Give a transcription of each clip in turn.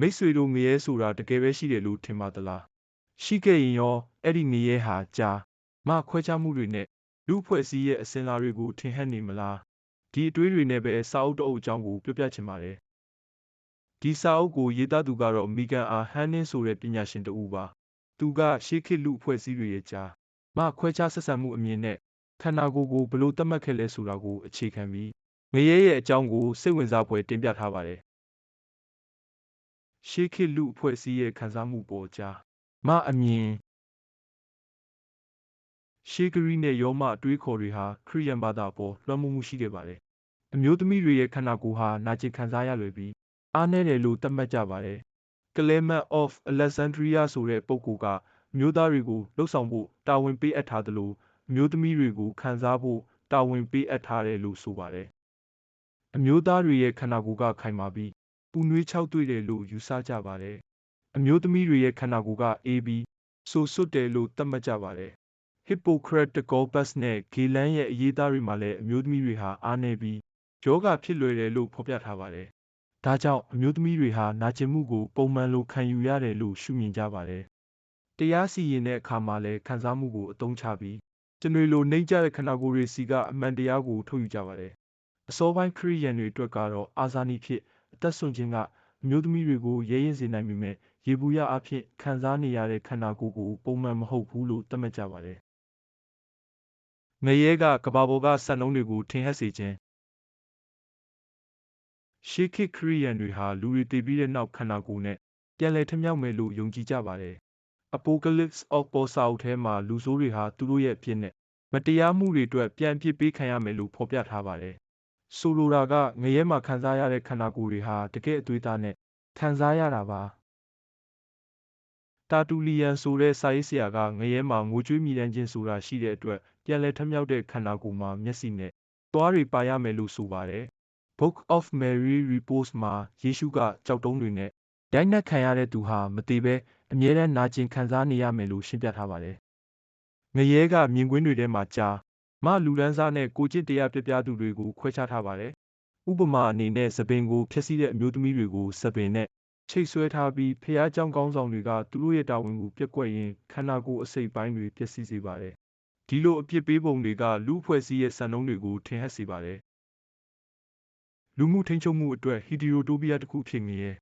မိတ်ဆွေတို့ငရဲဆိုတာတကယ်ပဲရှိတယ်လို့ထင်ပါသလားရှိခဲ့ရင်ရောအဲ့ဒီငရဲဟာကြာမခွဲခြားမှုတွေနဲ့လူအဖွဲ့အစည်းရဲ့အစင်လာတွေကိုထင်ဟပ်နေမလားဒီအတွေးတွေနဲ့ပဲစာအုပ်တအုပ်အကြောင်းကိုပြောပြချင်ပါတယ်ဒီစာအုပ်ကိုရေးသားသူကတော့မီကန်အာဟန်နင်းဆိုတဲ့ပညာရှင်တဦးပါသူကရှေးခေတ်လူအဖွဲ့အစည်းတွေရဲ့ကြားမခွဲခြားဆက်ဆံမှုအမြင်နဲ့ခန္ဓာကိုယ်ကိုဘယ်လိုသတ်မှတ်ခဲ့လဲဆိုတာကိုအခြေခံပြီးငရဲရဲ့အကြောင်းကိုစိတ်ဝင်စားဖွယ်တင်ပြထားပါတယ် ရှေးခေတ်လူအဖွဲ့အစည်းရဲ့ခံစားမှုပေါ်ကြားမအမြင်ရှေးဂရီနဲ့ယောမအတွေးခေါ်တွေဟာခရိယန်ဘာသာပေါ်လွှမ်းမိုးမှုရှိခဲ့ပါတယ်အမျိုးသမီးတွေရဲ့ခန္ဓာကိုယ်ဟာနာကျင်ခံစားရလွယ်ပြီးအားနည်းတယ်လို့သတ်မှတ်ကြပါတယ်ကလဲမတ် of Alexandria ဆိုတဲ့ပုဂ္ဂိုလ်ကအမျိုးသားတွေကိုလှုပ်ဆောင်ဖို့တာဝန်ပေးအပ်ထားသလိုအမျိုးသမီးတွေကိုခံစားဖို့တာဝန်ပေးအပ်ထားတယ်လို့ဆိုပါတယ်အမျိုးသားတွေရဲ့ခန္ဓာကိုယ်ကခိုင်မာပြီးပူ နွေးခြောက်သွေ့တယ်လို့ယူဆကြပါတယ်အမျိုးသမီးတွေရဲ့ခန္ဓာကိုယ်ကအေးပြီးဆိုစွတ်တယ်လို့သတ်မှတ်ကြပါတယ် Hippocraticus နဲ့ဂေလန်ရဲ့အရေးသားတွေမှာလည်းအမျိုးသမီးတွေဟာအားနည်းပြီးယောဂဖြစ်လွယ်တယ်လို့ဖော်ပြထားပါတယ်။ဒါကြောင့်အမျိုးသမီးတွေဟာနာကျင်မှုကိုပုံမှန်လိုခံယူရတယ်လို့ရှုမြင်ကြပါတယ်။တရားစီရင်တဲ့အခါမှာလည်းခံစားမှုကိုအသုံးချပြီးကျွန်တွေလိုနှိမ့်ကြတဲ့ခန္ဓာကိုယ်တွေစီကအမှန်တရားကိုထုတ်ယူကြပါတယ်။အစောပိုင်းခရိယန်တွေအတွက်ကတော့အာဇာနည်ဖြစ် အသက်ဆုံးခြင်းကအမျိုးသမီးတွေကိုရဲရင်စေနိုင်ပေမဲ့ရေဘူးရအဖြစ်ခံစားနေရတဲ့ခန္ဓာကိုယ်ကိုပုံမှန်မဟုတ်ဘူးလို့သတ်မှတ်ကြပါတယ်ငရဲကကဘာပေါ်ကစံနှုန်းတွေကိုထင်ဟပ်စေခြင်းရှေးခေတ်ခရိယန်တွေဟာလူတွေတည်ပြီးတဲ့နောက်ခန္ဓာကိုယ်နဲ့ပြန်လည်ထမြောက်မယ်လို့ယုံကြည်ကြပါတယ်။ Apocalypse of ပေါ်စာအုပ်ထဲမှာလူဆိုးတွေဟာသူတို့ရဲ့အဖြစ်နဲ့မတရားမှုတွေအတွက်ပြန်အပြစ်ပေးခံရမယ်လို့ဖော်ပြထားပါတယ်။ ဆိုလိုတာကငရဲမှာခံစားရတဲ့ခန္ဓာကိုယ်တွေဟာတကယ့်အသွေးသားနဲ့ခံစားရတာပါ။တာတူလီယန်ဆိုတဲ့စာရေးဆရာကငရဲမှာငိုကြွေးမြည်တမ်းခြင်းဆိုတာရှိတဲ့အတွက်ပြန်လည်ထမြောက်တဲ့ခန္ဓာကိုယ်မှာမျက်စိနဲ့သွားတွေပါရမယ်လို့ဆိုပါတယ်။ Book of Mary Reports မှာယေရှုကကြောက်တုံးတွေနဲ့ရိုက်နှက်ခံရတဲ့သူဟာမသေးဘဲအမြဲတမ်းနာကျင်ခံစားနေရမယ်လို့ရှင်းပြထားပါတယ်။ငရဲကမြင်ကွင်းတွေထဲမှာကြား မလူရန်စားနဲ့ကိုကျင့်တရားပြပြသူတွေကိုခွဲခြားထားပါတယ်။ဥပမာအနေနဲ့သပင်ကိုဖျက်ဆီးတဲ့အမျိုးသမီးတွေကိုသပင်နဲ့ချိတ်ဆွဲထားပြီးဖျားကြောင်ကောင်းဆောင်တွေကသူတို့ရဲ့တာဝန်ကိုပြက်ကွက်ရင်ခန္ဓာကိုယ်အစိတ်ပိုင်းတွေပျက်စီးစေပါတယ်။ဒီလိုအပြစ်ပေးပုံတွေကလူဖွဲ့စည်းရဲ့စံနှုန်းတွေကိုထင်ဟပ်စေပါတယ်။လူမှုထိန်ချုပ်မှုအတွက်ဟီဒီရိုတိုပီးယားတစ်ခုဖြစ်ငရဲ့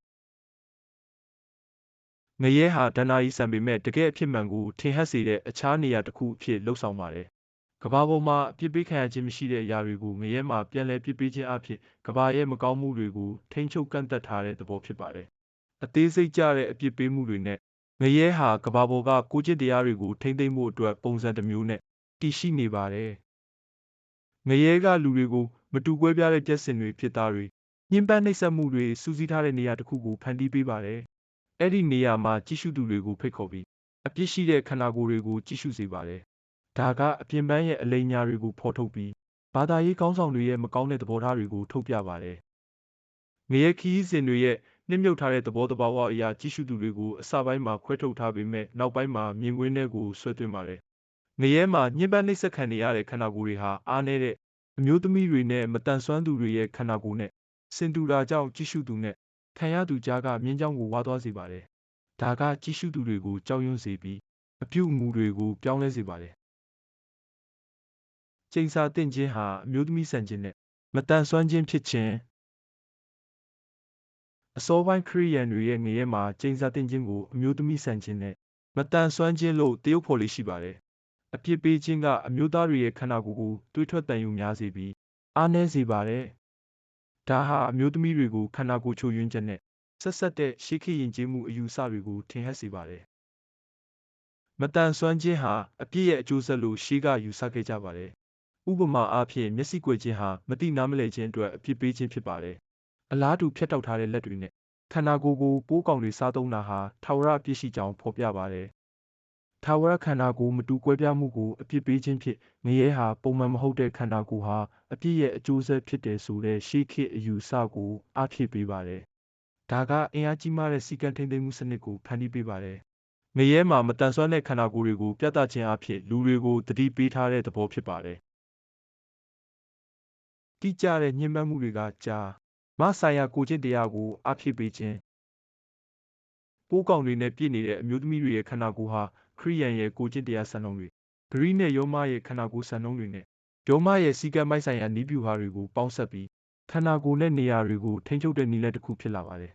ငရဲဟာဒဏ္ဍာရီစံပေမဲ့တကယ်အဖြစ်မှန်ကိုထင်ဟပ်စေတဲ့အခြားနေရာတစ်ခုအဖြစ်လှုပ်ဆောင်ပါတယ် ကဘာပေါ်မှာအပြစ်ပေးခံရခြင်းမရှိတဲ့အရာတွေကိုငရဲမှာပြန်လည်ပြစ်ပေးခြင်းအဖြစ်ကဘာရဲ့မကောင်းမှုတွေကိုထိန်းချုပ်ကန့်သက်ထားတဲ့သဘောဖြစ်ပါတယ်။အသေးစိတ်ကြတဲ့အပြစ်ပေးမှုတွေနဲ့ငရဲဟာကဘာပေါ်ကကိုကျင့်တရားတွေကိုထိမ့်သိမ့်မှုအတွက်ပုံစံတစ်မျိုးနဲ့တည်ရှိနေပါတယ်။ငရဲကလူတွေကိုမတူကွဲပြားတဲ့ကြက်စင်တွေဖြစ်သားတွေညှဉ်းပန်းနှိပ်စက်မှုတွေစူးစီးထားတဲ့နေရာတစ်ခုကိုဖန်တီးပေးပါတယ်။အဲ့ဒီနေရာမှာကြည့်ရှုသူတွေကိုဖိတ်ခေါ်ပြီးအပြစ်ရှိတဲ့ခန္ဓာကိုယ်တွေကိုကြည့်ရှုစေပါတယ်။ ဒါက အပြင်ပန်းရဲ့ အလိမ်ညာတွေကို ဖော်ထုတ်ပြီး ဘာသာရေးကောင်းဆောင်တွေရဲ့ မကောင်းတဲ့ သဘောထားတွေကို ထုတ်ပြပါတယ်။ငရဲခီးစဉ်တွေရဲ့ နှိမ့်မြုပ်ထားတဲ့ သဘောတဘာဝအရာကြည့်ရှုသူတွေကို အစပိုင်းမှာ ခွဲထုတ်ထားပေမဲ့နောက်ပိုင်းမှာ မြင်ကွင်းတွေကို ဆွဲသွင်းပါတယ်။ငရဲမှာ ညှဉ်းပန်းနှိပ်စက်ခံနေရတဲ့ ခန္ဓာကိုယ်တွေဟာ အားနည်းတဲ့ အမျိုးသမီးတွေနဲ့မတန်ဆွမ်းသူတွေရဲ့ ခန္ဓာကိုယ်နဲ့စင်တူတာကြောင့် ကြည့်ရှုသူနဲ့ ခံရသူကြားကမြင်းကြောင်းကို ဝါသွားစေပါတယ်။ဒါက ကြည့်ရှုသူတွေကို ကြောက်ရွံ့စေပြီး အပြုအမူတွေကို ပြောင်းလဲစေပါတယ်။ ချိန်စာတင်ခြင်းဟာအမျိုးသမီးဆန်ခြင်းနဲ့မတန်ဆွမ်းခြင်းဖြစ်ခြင်းအစောပိုင်းခရိယန်တွေရဲ့ငရဲမှာကျိန်စာတင်ခြင်းကိုအမျိုးသမီးဆန်ခြင်းနဲ့မတန်ဆွမ်းခြင်းလို့တရုပ်ဖော်လေးရှိပါတယ်။အပြစ်ပေးခြင်းကအမျိုးသားတွေရဲ့ခန္ဓာကိုယ်ကိုတွေးထွက်တန်ယူများစေပြီးအားနည်းစေပါတယ်။ဒါဟာအမျိုးသမီးတွေကိုခန္ဓာကိုယ်ချိုယွင်းချက်နဲ့ဆက်ဆက်တဲ့ရှေးခေတ်ယဉ်ကျေးမှုအယူအဆတွေကိုထင်ဟပ်စေပါတယ်။မတန်ဆွမ်းခြင်းဟာအပြစ်ရဲ့အကျိုးဆက်လို့ရှေးကယူဆခဲ့ကြပါတယ်။ ဥပမာအားဖြင့်မျက်စိကွယ်ခြင်းဟာမတိနားမလည်ခြင်းအတွက်အပြစ်ပေးခြင်းဖြစ်ပါတယ်အလားတူဖြတ်တောက်ထားတဲ့လက်တွေနဲ့ခန္ဓာကိုယ်ကိုပိုးကောင်တွေစားသုံးတာဟာထာဝရအပြစ်ရှိကြောင်းဖော်ပြပါတယ်။ထာဝရခန္ဓာကိုယ်မတူကွဲပြားမှုကိုအပြစ်ပေးခြင်းဖြင့်ငရဲဟာပုံမှန်မဟုတ်တဲ့ခန္ဓာကိုယ်ဟာအပြစ်ရဲ့အကျိုးဆက်ဖြစ်တယ်ဆိုတဲ့ရှေးခေတ်အယူအဆကိုအားဖြည့်ပေးပါတယ်။ဒါကအင်အားကြီးမားတဲ့စီကံထိန်းသိမ်းမှုစနစ်ကိုဖန်တီးပေးပါတယ်။ငရဲမှာမတန်ဆွမ်းတဲ့ခန္ဓာကိုယ်တွေကိုပြသခြင်းအဖြစ်လူတွေကိုတတိပေးထားတဲ့သဘောဖြစ်ပါတယ်။ တိကျတဲ့ညှဉ်းပန်းမှုတွေကကြားမဆိုင်ရာကိုကျင့်တရားကိုအားဖြည့်ပေးခြင်းပိုးကောင်တွေနဲ့ပြည့်နေတဲ့အမျိုးသမီးတွေရဲ့ခန္ဓာကိုယ်ဟာခရိယန်ရဲ့ကိုကျင့်တရားစံနှုန်းတွေဂရိနဲ့ယောမရဲ့ခန္ဓာကိုယ်စံနှုန်းတွေနဲ့ယောမရဲ့စီကံမိုက်ဆိုင်ရာနိဗျူဟာတွေကိုပေါင်းစပ်ပြီးခန္ဓာကိုယ်နဲ့နေရာတွေကိုထိန်းချုပ်တဲ့နည်းလမ်းတစ်ခုဖြစ်လာပါတယ်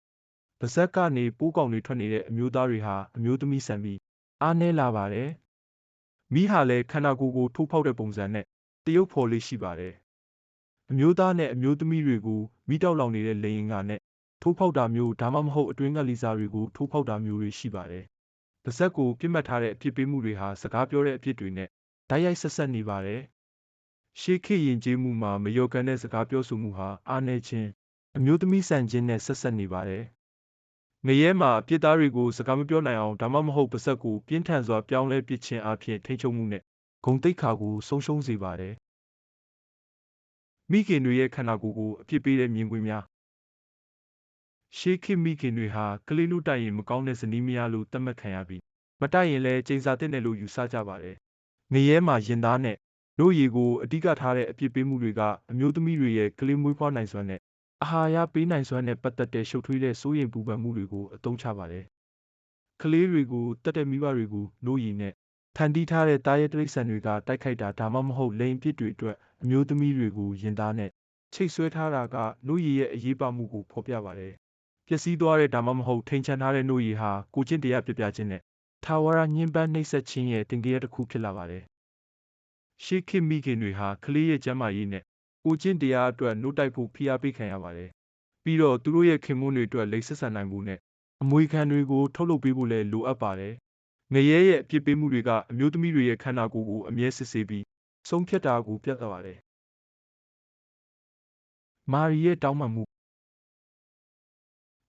။ပါဇက်ကနေပိုးကောင်တွေထွက်နေတဲ့အမျိုးသားတွေဟာအမျိုးသမီးဆန်ပြီးအားနည်းလာပါတယ်။မိဟာလည်းခန္ဓာကိုယ်ကိုထိုးဖောက်တဲ့ပုံစံနဲ့တရုပ်ဖော်လေးရှိပါတယ်။ အမျိုးသားနဲ့အမျိုးသမီးတွေကိုမိတောက်လောင်နေတဲ့လေရင်ကနဲ့ထိုးဖောက်တာမျိုးဒါမှမဟုတ်အတွင်းကလီစာတွေကိုထိုးဖောက်တာမျိုးတွေရှိပါတယ်။ပါဇက်ကိုပြစ်မှတ်ထားတဲ့အဖြစ်ပေးမှုတွေဟာစကားပြောတဲ့အဖြစ်တွေနဲ့တိုက်ရိုက်ဆက်ဆက်နေပါတယ်။ရှေးခေတ်ယဉ်ကျေးမှုမှာမယောကန်တဲ့စကားပြောဆိုမှုဟာအားနည်းခြင်းအမျိုးသမီးဆန်ခြင်းနဲ့ဆက်ဆက်နေပါတယ်။ငရဲမှာအပြစ်သားတွေကိုစကားမပြောနိုင်အောင်ဒါမှမဟုတ်ပါဇက်ကိုပြင်းထန်စွာပြောင်းလဲပစ်ခြင်းအပြင်ထိန်းချုပ်မှုနဲ့ဂုံတိတ်ခါကိုဆုံးရှုံးစေပါတယ်။ မိခင်တွေရဲ့ခန္ဓာကိုယ်ကိုအပြစ်ပေးတဲ့မြင်ကွင်းများရှေးခေတ်မိခင်တွေဟာကလေးလို့တိုက်ရင်မကောင်းတဲ့ဇနီးမယားလို့သတ်မှတ်ခံရပြီးမတိုက်ရင်လည်းကျိန်စာတဲ့နယ်လို့ယူဆကြပါတယ်။ငရဲမှာရင်သားနဲ့တို့ရီကိုအဓိကထားတဲ့အပြစ်ပေးမှုတွေကအမျိုးသမီးတွေရဲ့ကလေးမွေးဖွားနိုင်စွမ်းနဲ့အာဟာရပေးနိုင်စွမ်းနဲ့ပတ်သက်တဲ့ရှုပ်ထွေးတဲ့စိုးရိမ်ပူပန်မှုတွေကိုအသုံးချပါတယ်။ကလေးတွေကိုတတ်တဲ့မိဘတွေကိုလို့ရီနဲ့ဖန်တီးထားတဲ့တာရဲတရိษံတွေကတိုက်ခိုက်တာဒါမှမဟုတ်လိန်ပစ်တွေအတွက် အမျိုးသမီးတွေကိုရင်သားနဲ့ချိတ်ဆွဲထားတာကလို့ရီရဲ့အရေးပါမှုကိုဖော်ပြပါတယ်။ပျက်စီးသွားတဲ့ဒါမှမဟုတ်ထိန်ချန်ထားတဲ့နှုတ်ရည်ဟာကိုချင်းတရားပြပြခြင်းနဲ့ထာဝရညှဉ်းပန်းနှိပ်စက်ခြင်းရဲ့တင်ကြရတစ်ခုဖြစ်လာပါတယ်။ရှေးခေတ်မိခင်တွေဟာကလေးရဲ့ကျန်းမာရေးနဲ့ကိုချင်းတရားအတွက်နှုတ်တိုက်ဖို့ဖိအားပေးခံရပါတယ်။ပြီးတော့သူတို့ရဲ့ခင်မွန်းတွေအတွက်လိမ့်ဆက်ဆံနိုင်မှုနဲ့အမွေခံတွေကိုထုတ်လုပ်ပေးဖို့လည်းလိုအပ်ပါတယ်။ငရဲရဲ့အပြစ်ပေးမှုတွေကအမျိုးသမီးတွေရဲ့ခန္ဓာကိုယ်ကိုအမြဲစစ်ဆေးပြီး ဆုံးဖြတ်တာကိုပြတ်သွားပါတယ်။မာရီရဲ့တောင်းပန်မှု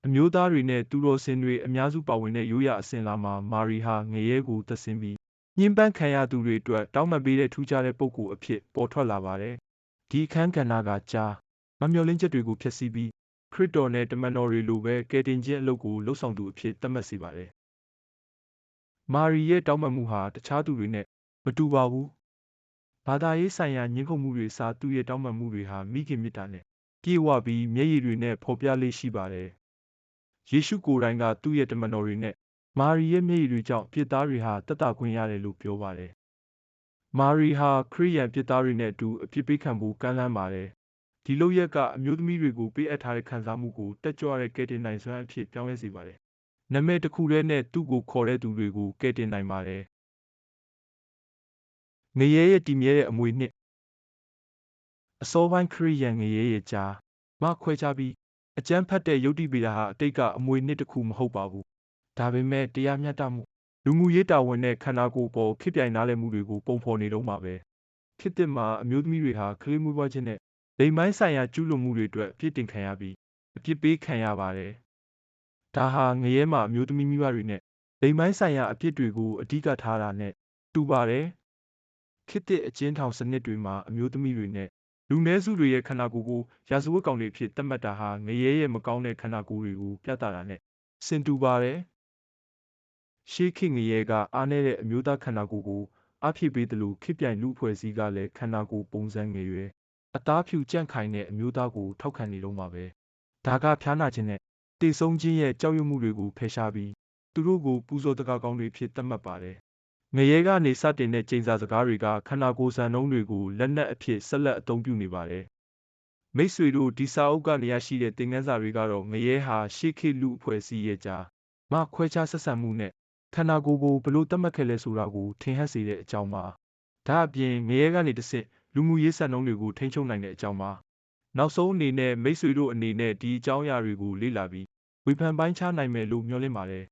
အမျိုးသားတွေနဲ့သူတော်စင်တွေအများစုပါဝင်တဲ့ရိုးရာအစဉ်လာမှာမာရီဟာငရဲကိုသက်ဆင်းပြီးညှဉ်းပန်းခံရသူတွေအတွက်တောင်းပန်ပေးတဲ့ထူးခြားတဲ့ပုံကိုအဖြစ်ပေါ်ထွက်လာပါတယ်။ဒီအခန်းကဏ္ဍကကြားမမျော်လင့်ချက်တွေကိုဖျက်ဆီးပြီးခရစ်တော်နဲ့တမန်တော်တွေလိုပဲကယ်တင်ခြင်းအလုပ်ကိုလှုပ်ဆောင်သူအဖြစ်သတ်မှတ်စေပါတယ်။မာရီရဲ့တောင်းပန်မှုဟာတခြားသူတွေနဲ့မတူပါဘူး။ ဘာသာရေးဆိုင်ရာညှဉ်းခုန်မှုတွေစားသူ့ရဲ့တောင်းပန်မှုတွေဟာမိခင်မြတ်တာနဲ့ပြေဝပြီးမျက်ရည်တွေနဲ့ဖော်ပြလေးရှိပါတယ်။ယေရှုကိုယ်တိုင်ကသူ့ရဲ့တမန်တော်တွေနဲ့မာရီရဲ့မျက်ရည်တွေကြောင့်ပြစ်သားတွေဟာတက်တာခွင့်ရတယ်လို့ပြောပါတယ်။မာရီဟာခရိယန်ပြစ်သားတွေနဲ့အတူအပြစ်ပေးခံဖို့ကမ်းလှမ်းပါတယ်။ဒီလုပ်ရက်ကအမျိုးသမီးတွေကိုပေးအပ်ထားတဲ့ခံစားမှုကိုတက်ကြွတဲ့ကယ်တင်နိုင်စွမ်းအဖြစ်ပြောင်းလဲစေပါတယ်။နမဲတစ်ခုတည်းနဲ့သူ့ကိုခေါ်တဲ့သူတွေကိုကယ်တင်နိုင်ပါတယ်။ ငရဲရဲ့တည်မြဲတဲ့အမွေနှစ်အစောပိုင်းခရိယန်ငရဲရဲ့ကြားမခွဲခြားပြီးအကျန်းဖတ်တဲ့ယုတ်တိဗေဒဟာအတိတ်ကအမွေနှစ်တစ်ခုမဟုတ်ပါဘူး။ဒါပေမဲ့တရားမျှတမှုလူမှုရေးတာဝန်နဲ့ခန္ဓာကိုယ်ပေါ်ခေပြိုင်နားလည်မှုတွေကိုပုံဖော်နေတော့မှာပဲ။ခေတ်သစ်မှာအမျိုးသမီးတွေဟာကလေးမွေးဖွားခြင်းနဲ့လိင်ပိုင်းဆိုင်ရာကျူးလွန်မှုတွေအတွက်အပြစ်တင်ခံရပြီးအပြစ်ပေးခံရပါတယ်။ဒါဟာငရဲမှာအမျိုးသမီးမိဘတွေနဲ့လိင်ပိုင်းဆိုင်ရာအပြစ်တွေကိုအဓိကထားတာနဲ့တူပါတယ်။ ခေတ်သစ်အကျဉ်းထောင်စနစ်တွေမှာ အမျိုးသမီးတွေနဲ့ လူနည်းစုတွေရဲ့ခန္ဓာကိုယ်ကို ရာဇဝတ်ကောင်တွေအဖြစ် သတ်မှတ်တာဟာ ငရဲရဲ့ မကောင်းတဲ့ ခန္ဓာကိုယ်တွေကို ပြသတာနဲ့ ဆင်တူပါတယ်။ရှေးခေတ်ငရဲက အားနည်းတဲ့ အမျိုးသားခန္ဓာကိုယ်ကို အားဖြည့်ပေးသလို ခေတ်ပြိုင်လူအဖွဲ့အစည်းကလည်း ခန္ဓာကိုယ်ပုံစံငယ်ရွယ် အသားဖြူကြန့်ခိုင်တဲ့ အမျိုးသားကို ထောက်ခံနေတော့မှာပဲ။ဒါက ဖျားနာခြင်းနဲ့တေဆုံးခြင်းရဲ့ ကြောက်ရွံ့မှုတွေကို ဖယ်ရှားပြီး သူတို့ကို ပူဇော်တကာကောင်းတွေဖြစ် သတ်မှတ်ပါတယ် ငရဲကနေစတင်တဲ့ကျိန်စာစကားတွေကခန္ဓာကိုယ်စံနှုန်းတွေကိုလက်နက်အဖြစ်ဆက်လက်အသုံးပြုနေပါတယ်။မိတ်ဆွေတို့ဒီစာအုပ်ကနေရရှိတဲ့သင်ခန်းစာတွေကတော့ငရဲဟာရှေးခေတ်လူအဖွဲ့အစည်းရဲ့ကြားမှခွဲခြားဆက်ဆံမှုနဲ့ခန္ဓာကိုယ်ကိုဘလို့သတ်မှတ်ခဲ့လဲဆိုတာကိုထင်ဟပ်စေတဲ့အကြောင်းပါ။ဒါအပြင်ငရဲကနေတစ်ဆင့်လူမှုရေးစံနှုန်းတွေကိုထိန်းချုပ်နိုင်တဲ့အကြောင်းပါ။နောက်ဆုံးအနေနဲ့မိတ်ဆွေတို့အနေနဲ့ဒီအကြောင်းအရာတွေကိုလေ့လာပြီးဝေဖန်ပိုင်းခြားနိုင်မယ်လို့မျှော်လင့်ပါတယ်